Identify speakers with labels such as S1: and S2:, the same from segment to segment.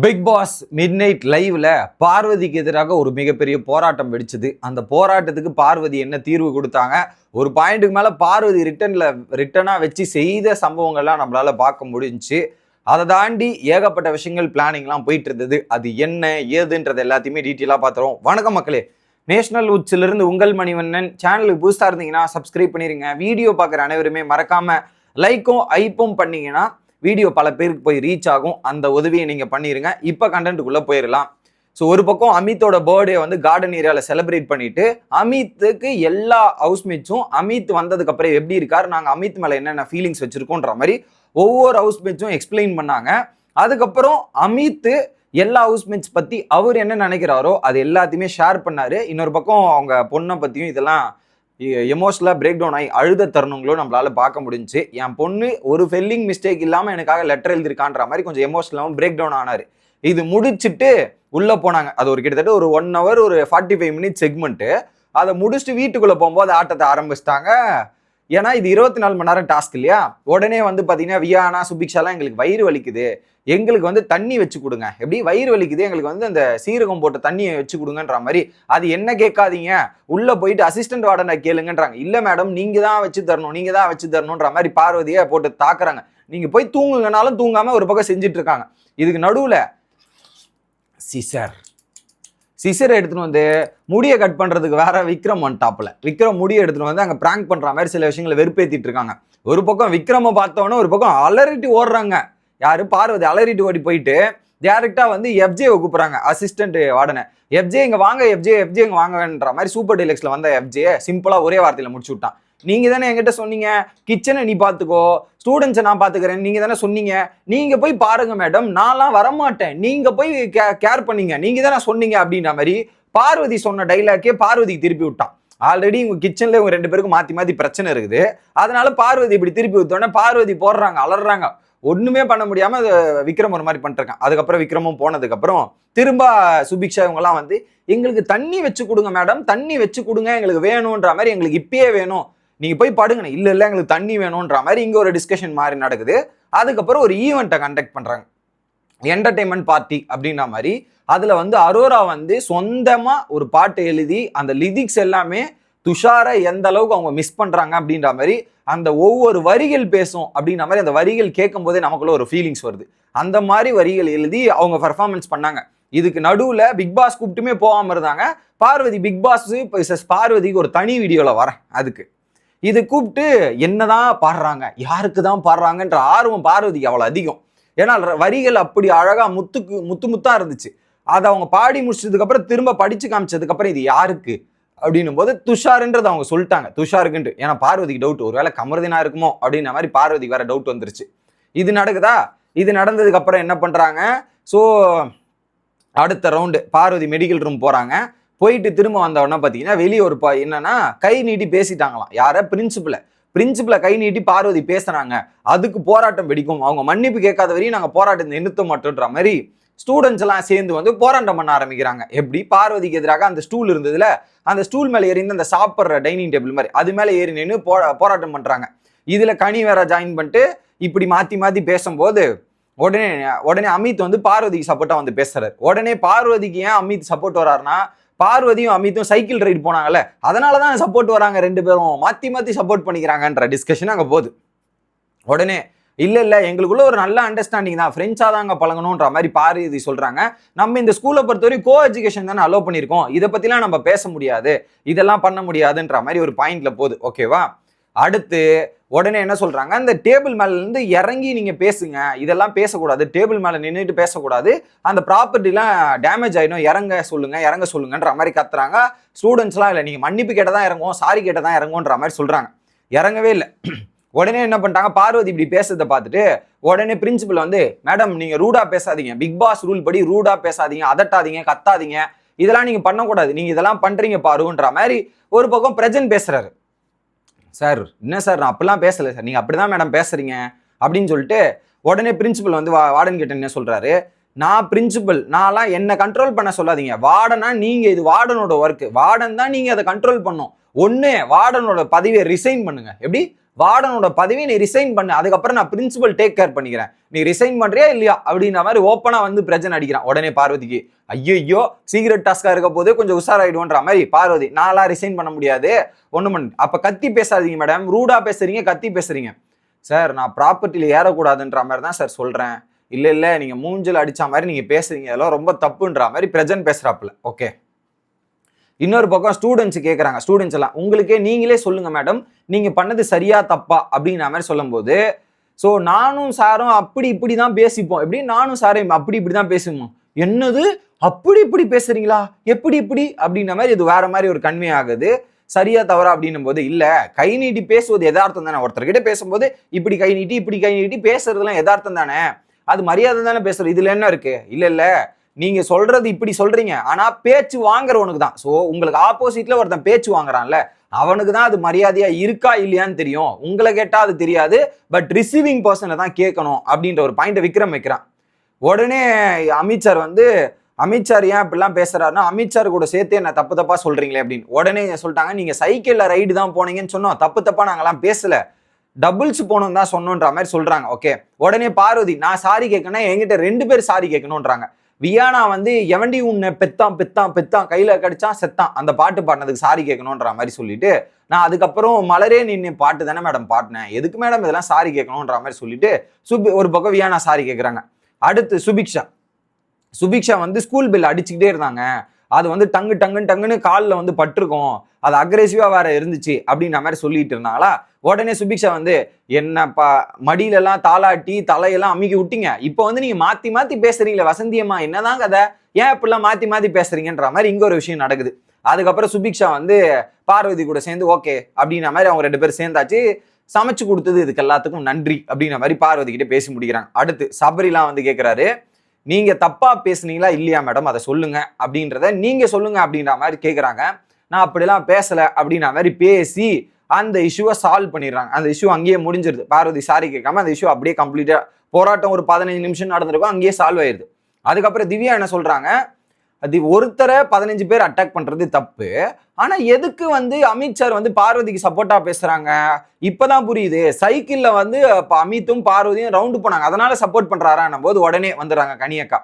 S1: Big pass mid night லைவ்ல பார்வதிக்கு எதிராக ஒரு மிகப்பெரிய போராட்டம் வெடிச்சது. அந்த போராட்டத்துக்கு பார்வதி என்ன தீர்வு கொடுத்தாங்க? ஒரு பாயிண்ட்டுக்கு மேலே பார்வதி ரிட்டனில் ரிட்டனாக வச்சு செய்த சம்பவங்கள்லாம் நம்மளால் பார்க்க முடிஞ்சுச்சு. அதை தாண்டி ஏகப்பட்ட விஷயங்கள் பிளானிங்லாம் போயிட்டு இருந்தது அது என்ன ஏதுன்றது எல்லாத்தையுமே டீட்டெயிலாக பார்த்துருவோம். வணக்கம் மக்களே. நேஷனல் உச்சிலிருந்து உங்கள் மணிவண்ணன். சேனலுக்கு புதுசாக இருந்தீங்கன்னா சப்ஸ்கிரைப் பண்ணிருங்க. வீடியோ பார்க்குற அனைவருமே மறக்காமல் லைக்கும் ஐப்பும் பண்ணிங்கன்னா வீடியோ பல பேருக்கு போய் ரீச் ஆகும். அந்த உதவியை நீங்கள் பண்ணிடுங்க இப்போ கண்டென்ட்டுக்குள்ளே போயிடலாம் ஸோ ஒரு பக்கம் அமித்தோட பர்த்டே வந்து கார்டன் ஏரியாவில் செலிப்ரேட் பண்ணிட்டு அமித்துக்கு எல்லா ஹவுஸ்மேட்ஸும் அமித் வந்ததுக்கப்புறம் எப்படி இருக்கார் நாங்கள் அமித் மேலே என்னென்ன ஃபீலிங்ஸ் வச்சுருக்கோன்ற மாதிரி ஒவ்வொரு ஹவுஸ்மேட்ஸும் எக்ஸ்பிளைன் பண்ணாங்க. அதுக்கப்புறம் அமித்து எல்லா ஹவுஸ்மேட்ஸ் பற்றி அவர் என்ன நினைக்கிறாரோ அது எல்லாத்தையுமே ஷேர் பண்ணார். இன்னொரு பக்கம் அவங்க பொண்ணை பற்றியும் இதெல்லாம் எமோஷனலாக பிரேக் டவுன் ஆகி அழுத தருணங்களும் நம்மளால பார்க்க முடிஞ்சு என் பொண்ணு ஒரு ஃபெல்லிங் மிஸ்டேக் இல்லாமல் எனக்காக லெட்டர் எழுதிருக்கான்ற மாதிரி கொஞ்சம் எமோஷனலாகவும் பிரேக் டவுன் ஆனார். இது முடிச்சிட்டு உள்ளே போனாங்க. அது ஒரு கிட்டத்தட்ட ஒரு ஒன் ஹவர் ஒரு ஃபார்ட்டி ஃபைவ் மினிட்ஸ் செக்மெண்ட்டு அதை முடிச்சுட்டு வீட்டுக்குள்ளே போகும்போது ஆட்டத்தை ஆரம்பிச்சிட்டாங்க. ஏன்னா இது இருபத்தி நாலு மணி நேரம் டாஸ்க் இல்லையா? உடனே வந்து பார்த்தீங்கன்னா வியானா சுபிக்ஷாலாம் எங்களுக்கு வயிறு வலிக்குது. எங்களுக்கு வந்து தண்ணி வச்சு கொடுங்க. எப்படி? வயிறு வலிக்குது எங்களுக்கு வந்து அந்த சீரகம் போட்ட தண்ணியை வச்சு கொடுங்கன்ற மாதிரி. அது என்ன கேட்காதீங்க. உள்ள போயிட்டு அசிஸ்டன்ட் வார்டனை கேளுங்கன்றாங்க. இல்லை மேடம் நீங்க தான் வச்சு தரணும் நீங்க தான் வச்சு தரணுன்ற மாதிரி பார்வதியை போட்டு தாக்குறாங்க. நீங்க போய் தூங்குங்கனாலும் தூங்காம ஒரு பக்கம் செஞ்சுட்டு இருக்காங்க. இதுக்கு நடுவில் சிசர் சிசர் எடுத்துன்னு வந்து முடியை கட் பண்ணுறதுக்கு வேற விக்ரம் ஒன் டாப்பில் விக்ரம் முடியை எடுத்துகிட்டு வந்து அங்கே ப்ராங்க் பண்ணுற மாதிரி சில விஷயங்களை வெறுப்பேற்றிட்டு இருக்காங்க. ஒரு பக்கம் விக்ரம பார்த்தோன்னே ஒரு பக்கம் அலறிட்டு ஓடுறாங்க. யார்? பார்வதி அலறிட்டு ஓடி போயிட்டு டேரெக்டாக வந்து எஃப்ஜே கூப்பிட்றாங்க. அசிஸ்டன்ட் வார்டனை. எஃப்ஜே இங்கே வாங்க எஃப்ஜே எஃப்ஜே இங்கே வாங்கன்ற மாதிரி சூப்பர் டீலக்ஸில் வந்த எஃப்ஜே சிம்பிளாக ஒரே வார்த்தையில் முடிச்சு விட்டான். நீங்க தானே என்கிட்ட சொன்னீங்க. கிச்சனை நீ பாத்துக்கோ. ஸ்டூடெண்ட்ஸை நான் பாத்துக்கிறேன். நீங்க தானே சொன்னீங்க. நீங்க போய் பாருங்க மேடம் நான்லாம் வரமாட்டேன். நீங்க போய் கேர் பண்ணீங்க. நீங்க தானே சொன்னீங்க அப்படின்ற மாதிரி பார்வதி சொன்ன டைலாக்கே பார்வதிக்கு திருப்பி விட்டான் ஆல்ரெடி உங்க கிச்சன்ல இவங்க ரெண்டு பேருக்கும் மாத்தி மாத்தி பிரச்சனை இருக்குது. அதனால பார்வதி இப்படி திருப்பி விட்டோன்னே பார்வதி போடுறாங்க அலறாங்க. ஒண்ணுமே பண்ண முடியாம விக்ரம் ஒரு மாதிரி பண்ணிருக்கான் அதுக்கப்புறம் விக்ரமும் போனதுக்கு அப்புறம் திரும்ப சுபிக்ஷா இவங்கெல்லாம் வந்து எங்களுக்கு தண்ணி வச்சு கொடுங்க மேடம் தண்ணி வச்சு கொடுங்க. எங்களுக்கு வேணுன்ற மாதிரி எங்களுக்கு இப்பயே வேணும். நீங்க போய் படுங்கண்ணே. இல்ல இல்ல எங்களுக்கு தண்ணி வேணும்ன்ற மாதிரி இங்க ஒரு டிஸ்கஷன் மாதிரி நடக்குது. அதுக்கப்புறம் ஒரு ஈவெண்ட்டை கண்டக்ட் பண்றாங்க. என்டர்டைன்மெண்ட் பார்ட்டி அப்படின்ற மாதிரி. அதுல வந்து அரோரா வந்து சொந்தமா ஒரு பாட்டு எழுதி அந்த லிரிக்ஸ் எல்லாமே துஷாரை எந்த அளவுக்கு அவங்க மிஸ் பண்றாங்க அப்படின்ற மாதிரி அந்த ஒவ்வொரு வரிகள் பேசும் அப்படின்ற மாதிரி அந்த வரிகள் கேட்கும் போதே நமக்குள்ள ஒரு ஃபீலிங்ஸ் வருது. அந்த மாதிரி வரிகள் எழுதி அவங்க பர்ஃபார்மன்ஸ் பண்ணாங்க. இதுக்கு நடுவில் பிக் பாஸ் கூப்பிட்டுமே போகாம இருந்தாங்க. பார்வதி பிக் பாஸ் பார்வதிக்கு ஒரு தனி வீடியோவில் வரேன். அதுக்கு. இது கூப்பிட்டு என்னதான் பாடுறாங்க? யாருக்கு தான் பாடுறாங்கன்ற ஆர்வம் பார்வதிக்கு அவ்வளோ அதிகம். ஏன்னா வரிகள் அப்படி அழகாக முத்துக்கு முத்து முத்தாக இருந்துச்சு. அதை அவங்க பாடி முடிச்சதுக்கப்புறம் திரும்ப படித்து காமிச்சதுக்கப்புறம் இது யாருக்கு? அப்படின்னும் போது துஷாருன்றது அவங்க சொல்லிட்டாங்க. துஷாருக்குன்ட்டு. ஏன்னா பார்வதிக்கு டவுட் ஒருவேளை கமர்தினா இருக்குமோ? அப்படின்ற மாதிரி பார்வதிக்கு வேற டவுட் வந்துருச்சு. இது நடக்குதா? இது நடந்ததுக்கப்புறம் என்ன பண்ணுறாங்க ஸோ அடுத்த ரவுண்டு பார்வதி மெடிக்கல் ரூம் போகிறாங்க போயிட்டு திரும்ப வந்தவொடனே பார்த்தீங்கன்னா வெளியே ஒரு பா என்னன்னா கை நீட்டி பேசிட்டாங்களாம். யார? பிரின்சிபலை. பிரின்சிபலை கை நீட்டி பார்வதி பேசுனாங்க அதுக்கு போராட்டம் வெடிக்கும். அவங்க மன்னிப்பு கேட்காத வரையும் நாங்கள் போராட்டம் நிறுத்த மாட்டோன்ற மாதிரி ஸ்டூடெண்ட்ஸ் எல்லாம் சேர்ந்து வந்து போராட்டம் பண்ண ஆரம்பிக்கிறாங்க. எப்படி? பார்வதிக்கு எதிராக அந்த ஸ்டூல் இருந்ததுல அந்த ஸ்டூல் மேலே ஏறிந்து அந்த சாப்பிட்ற டைனிங் டேபிள் மாதிரி அது மேலே ஏறி நின்று போ போராட்டம் பண்றாங்க. இதுல கனி வேற ஜாயின் பண்ணிட்டு இப்படி மாத்தி மாத்தி பேசும்போது உடனே உடனே அமித் வந்து பார்வதிக்கு சப்போர்ட்டா வந்து பேசுறாரு. உடனே பார்வதிக்கு ஏன் அமித் சப்போர்ட் வராருன்னா பார்வதியும் அமித்தும் சைக்கிள் ரைடு போனாங்கல்ல அதனால தான் சப்போர்ட் வராங்க ரெண்டு பேரும். மாற்றி மாற்றி சப்போர்ட் பண்ணிக்கிறாங்கன்ற டிஸ்கஷன் அங்கே போகுது. உடனே இல்லை இல்லை எங்களுக்குள்ள ஒரு நல்ல அண்டர்ஸ்டாண்டிங் தான். ஃப்ரெண்ட்ஸாக தான் அங்கே பழகணுன்ற மாதிரி பார்வதி சொல்கிறாங்க நம்ம இந்த ஸ்கூலை பொறுத்தவரைக்கும் கோ எஜுகேஷன் தானே அலோவ் பண்ணியிருக்கோம். இதை பற்றிலாம் நம்ம பேச முடியாது. இதெல்லாம் பண்ண முடியாதுன்ற மாதிரி ஒரு பாயிண்டில் போகுது. ஓகேவா அடுத்து உடனே என்ன சொல்கிறாங்க அந்த டேபிள் மேலேருந்து இறங்கி நீங்கள் பேசுங்க. இதெல்லாம் பேசக்கூடாது. டேபிள் மேலே நின்றுட்டு பேசக்கூடாது. அந்த ப்ராப்பர்ட்டிலாம் டேமேஜ் ஆகிடும் இறங்க சொல்லுங்கள் இறங்க சொல்லுங்கன்ற மாதிரி கத்துறாங்க. ஸ்டூடெண்ட்ஸ்லாம் இல்லை நீங்கள் மன்னிப்பு கேட்ட தான் இறங்குவோம் சாரி கேட்ட தான் இறங்குன்ற மாதிரி சொல்கிறாங்க இறங்கவே இல்லை. உடனே என்ன பண்ணிட்டாங்க? பார்வதி இப்படி பேசுறதை பார்த்துட்டு உடனே பிரின்சிபல் வந்து மேடம் நீங்கள் ரூடாக பேசாதீங்க. பிக் பாஸ் ரூல் படி ரூடாக பேசாதீங்க அதட்டாதீங்க கத்தாதீங்க. இதெல்லாம் நீங்கள் பண்ணக்கூடாது. நீங்கள் இதெல்லாம் பண்ணுறீங்க பாருன்ற மாதிரி ஒரு பக்கம் பிரஜன் பேசுகிறாரு சார் என்ன சார் நான் அப்படிலாம் பேசலை சார். நீங்கள் அப்படி தான் மேடம் பேசுகிறீங்க அப்படின்னு சொல்லிட்டு உடனே பிரின்சிபல் வந்து வா வார்டன் கிட்ட என்ன சொல்கிறாரு நான் பிரின்சிபல் நான்லாம் என்னை கண்ட்ரோல் பண்ண சொல்லாதீங்க. வார்டனா நீங்கள் இது வார்டனோட ஒர்க்கு வார்டன் தான் நீங்கள் அதை கண்ட்ரோல் பண்ணும். ஒன்று வார்டனோட பதவியை ரிசைன் பண்ணுங்கள் எப்படி? வார்டனோட பதவியை நீ ரிசைன் பண்ணு. அதுக்கப்புறம் நான் பிரின்சிபல் டேக் கேர் பண்ணிக்கிறேன். நீ ரிசைன் பண்றியா இல்லையா? அப்படின்ற மாதிரி ஓப்பனாக வந்து பிரச்சனை அடிக்கிறான் உடனே பார்வதிக்கு. ஐயோ சீக்ரெட் டாஸ்காக இருக்க போது கொஞ்சம் உஷாராயிடுவோன்ற மாதிரி பார்வதி நான்லாம் ரிசைன் பண்ண முடியாது. ஒன்றும் பண்ணு அப்போ கத்தி பேசாதீங்க மேடம் ரூடாக பேசுறீங்க கத்தி பேசுறீங்க. சார் நான் ப்ராப்பர்ட்டியில் ஏறக்கூடாதுன்ற மாதிரி தான் சார் சொல்கிறேன் இல்லை இல்லை நீங்கள் மூஞ்சில் அடித்த மாதிரி நீங்கள் பேசுறீங்க. அதெல்லாம் ரொம்ப தப்புன்ற மாதிரி பிரஜன் பேசுகிறாப்புல ஓகே இன்னொரு பக்கம் ஸ்டூடெண்ட்ஸ் கேட்குறாங்க ஸ்டூடெண்ட்ஸ் எல்லாம் உங்களுக்கே நீங்களே சொல்லுங்க மேடம் நீங்க பண்ணது சரியா தப்பா? அப்படின்ற மாதிரி சொல்லும்போது ஸோ நானும் சாரும் அப்படி இப்படி தான் பேசிப்போம். எப்படி? நானும் சாரையும் அப்படி இப்படி தான் பேசுவோம். என்னது? அப்படி இப்படி பேசுறீங்களா? எப்படி இப்படி? அப்படின்ற மாதிரி இது வேற மாதிரி ஒரு கன்வே ஆகுது. சரியா தவறா அப்படின்னும் போது இல்லை. கை நீட்டி பேசுவது யதார்த்தம் தானே. ஒருத்தர்கிட்ட பேசும்போது இப்படி கை நீட்டி இப்படி கை நீட்டி பேசுறதுலாம் யதார்த்தம் தானே. அது மரியாதை தானே பேசுறது. இதுல என்ன இருக்கு? இல்லை இல்லை. நீங்க சொல்றது இப்படி சொல்றீங்க. ஆனா பேச்சு வாங்குறவனுக்கு தான் ஸோ உங்களுக்கு ஆப்போசிட்ல ஒருத்தன் பேச்சு வாங்குறான்ல அவனுக்கு தான் அது மரியாதையா இருக்கா இல்லையான்னு தெரியும். உங்களை கேட்டா அது தெரியாது பட் ரிசீவிங் பர்சனை தான் கேட்கணும் அப்படின்ற ஒரு பாயிண்ட் விக்ரம் வைக்கிறான். உடனே அமித்சார் வந்து அமித்ஷார் ஏன் இப்படிலாம் பேசுறாருன்னா அமித்ஷார் கூட சேர்த்து என்ன தப்பு தப்பா சொல்றீங்களே அப்படின்னு. உடனே சொல்லிட்டாங்க நீங்க சைக்கிள்ல ரைடு தான் போனீங்கன்னு சொன்னோம். தப்பு தப்பா நாங்கெல்லாம் பேசல. டபுள்ஸ் போகணும் தான் சொன்னோன்ற மாதிரி சொல்றாங்க. ஓகே உடனே பார்வதி நான் சாரி கேட்கணும் என்கிட்ட ரெண்டு பேர் சாரி கேட்கணுன்றாங்க வியானா வந்து எவண்டி உன்னை பெத்தான் பெத்தான் பெத்தான் கையில் கடிச்சான் செத்தான். அந்த பாட்டு பாடினதுக்கு சாரி கேட்கணுன்ற மாதிரி சொல்லிட்டு நான் அதுக்கப்புறம் மலரே நின்று பாட்டு தானே மேடம் பாட்டினேன் எதுக்கு மேடம் இதெல்லாம் சாரி கேட்கணுன்ற மாதிரி சொல்லிட்டு சுபி ஒரு பக்கம் வியானா சாரி கேட்குறாங்க. அடுத்து சுபிக்ஷா. சுபிக்ஷா வந்து ஸ்கூல் பில் அடிச்சுக்கிட்டே இருந்தாங்க. அது வந்து டங்கு டங்குன்னு டங்குன்னு காலில் வந்து பட்டிருக்கும். அது அக்ரெசிவாக வேற இருந்துச்சு அப்படின்ற மாதிரி சொல்லிட்டு இருந்தாங்களா? உடனே சுபிக்ஷா வந்து என்னப்பா மடியிலெல்லாம் தாளாட்டி தலையெல்லாம் அமுக்கி விட்டீங்க. இப்போ வந்து நீங்கள் மாற்றி மாற்றி பேசுறீங்களே வசந்தியம்மா என்னதான் கதை? ஏன் இப்படிலாம் மாற்றி மாற்றி பேசுறீங்கன்ற மாதிரி இங்கே ஒரு விஷயம் நடக்குது. அதுக்கப்புறம் சுபிக்ஷா வந்து பார்வதி கூட சேர்ந்து ஓகே அப்படின்ற மாதிரி அவங்க ரெண்டு பேரும் சேர்ந்தாச்சு. சமைச்சு கொடுத்தது இதுக்கு எல்லாத்துக்கும் நன்றி அப்படின்ற மாதிரி பார்வதி கிட்ட பேசி முடிக்கிறாங்க. அடுத்து சபரிலாம் வந்து கேட்குறாரு நீங்க தப்பா பேசுனீங்களா இல்லையா மேடம்? அதை சொல்லுங்க. அப்படின்றத நீங்க சொல்லுங்க அப்படின்ற மாதிரி கேட்குறாங்க நான் அப்படிலாம் பேசல அப்படின்ற மாதிரி பேசி அந்த இஷ்யூவை சால்வ் பண்ணிடுறாங்க. அந்த இஷ்யூ அங்கேயே முடிஞ்சிருது. பார்வதி சாரி கேட்காம அந்த இஷ்யூ அப்படியே கம்ப்ளீட்டா போராட்டம் ஒரு பதினஞ்சு நிமிஷம் நடந்திருக்கும் அங்கேயே சால்வ் ஆயிருது. அதுக்கப்புறம் திவ்யா என்ன சொல்றாங்க? அது ஒருத்தரை பதினஞ்சு பேர் அட்டாக் பண்ணுறது தப்பு. ஆனால் எதுக்கு வந்து அமித்சார் வந்து பார்வதிக்கு சப்போர்ட்டாக பேசுகிறாங்க இப்போ தான் புரியுது. சைக்கிளில் வந்து இப்போ அமித்தும் பார்வதியும் ரவுண்டு போனாங்க. அதனால் சப்போர்ட் பண்ணுறாரான்னும் போது உடனே வந்துடுறாங்க கனியக்கா.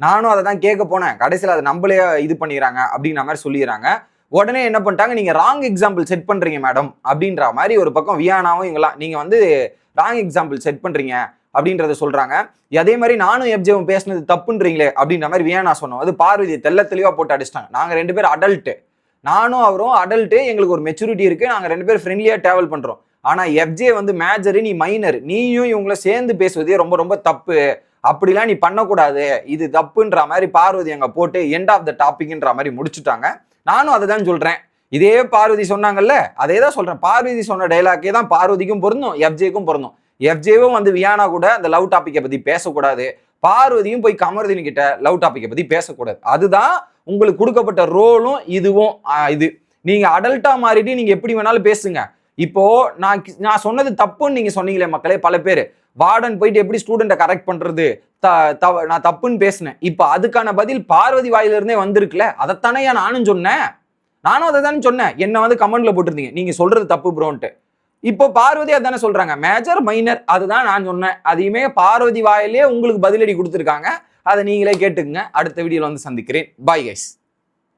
S1: நானும் அதை தான் கேட்க போனேன். கடைசியில் அதை நம்மளே இது பண்ணிடுறாங்க அப்படிங்கிற மாதிரி சொல்லிடுறாங்க. உடனே என்ன பண்ணிட்டாங்க? நீங்கள் ராங் எக்ஸாம்பிள் செட் பண்ணுறீங்க மேடம் அப்படின்ற மாதிரி ஒரு பக்கம் வியானாவும் இங்கெல்லாம் நீங்கள் வந்து ராங் எக்ஸாம்பிள் செட் பண்ணுறீங்க அப்படின்றத சொல்றாங்க. அதே மாதிரி நானும் எப்ஜேவும் பேசினது தப்புன்றீங்களே அப்படின்ற மாதிரி வியானா சொன்னோம். அது பார்வதி தெள்ள தெளிவாக போட்டு அடிச்சிட்டாங்க. நாங்கள் ரெண்டு பேரும் அடல்ட்டு நானும் அவரும் அடல்ட்டு எங்களுக்கு ஒரு மெச்சூரிட்டி இருக்கு. நாங்கள் ரெண்டு பேரும் ஃப்ரெண்ட்லியாக ட்ராவல் பண்றோம். ஆனால் எஃப்ஜே வந்து மேஜரு நீ மைனர் நீயும் இவங்கள சேர்ந்து பேசுவதே ரொம்ப ரொம்ப தப்பு. அப்படிலாம் நீ பண்ணக்கூடாது. இது தப்புன்ற மாதிரி பார்வதி அங்கே போட்டு எண்ட் ஆஃப் த டாபிக்ன்ற மாதிரி முடிச்சுட்டாங்க. நானும் அதை தான் சொல்கிறேன் இதே பார்வதி சொன்னாங்கல்ல அதே தான் சொல்கிறேன் பார்வதி சொன்ன டைலாக்கே தான் பார்வதிக்கும் பொருந்தும் எஃப்ஜேக்கும் பொருந்தும். எஃப்ஜேவும் வந்து வியானா கூட அந்த லவ் டாப்பிக்கை பத்தி பேசக்கூடாது. பார்வதியும் போய் கமர்தீன் கிட்ட லவ் டாப்பிக்கை பத்தி பேசக்கூடாது. அதுதான் உங்களுக்கு கொடுக்கப்பட்ட ரோலும் இதுவும் இது. நீங்க அடல்ட்டா மாறிட்டு நீங்க எப்படி வேணாலும் பேசுங்க. இப்போ நான் கி- நான் சொன்னது தப்புன்னு நீங்க சொன்னீங்களே மக்களே பல பேர். வார்டன் போயிட்டு எப்படி ஸ்டூடெண்ட்டை கரெக்ட் பண்றது? த தவ- நான் தப்புன்னு பேசினேன். இப்போ அதுக்கான பதில் பார்வதி வாயிலிருந்தே வந்திருக்குல்ல? அதைத்தானே நானும் சொன்னேன்? நானும் அதை தானே சொன்னேன். என்ன வந்து கமெண்ட்ல போட்டிருந்தீங்க. நீங்க சொல்றது தப்பு ப்ரோன்ட்டு இப்போ பார்வதி அதானே சொல்றாங்க. மேஜர் மைனர் அதுதான் நான் சொன்னேன். அதையுமே பார்வதி வாயிலே உங்களுக்கு பதிலடி கொடுத்துருக்காங்க. அதை நீங்களே கேட்டுக்குங்க. அடுத்த வீடியோவில் வந்து சந்திக்கிறேன். Bye guys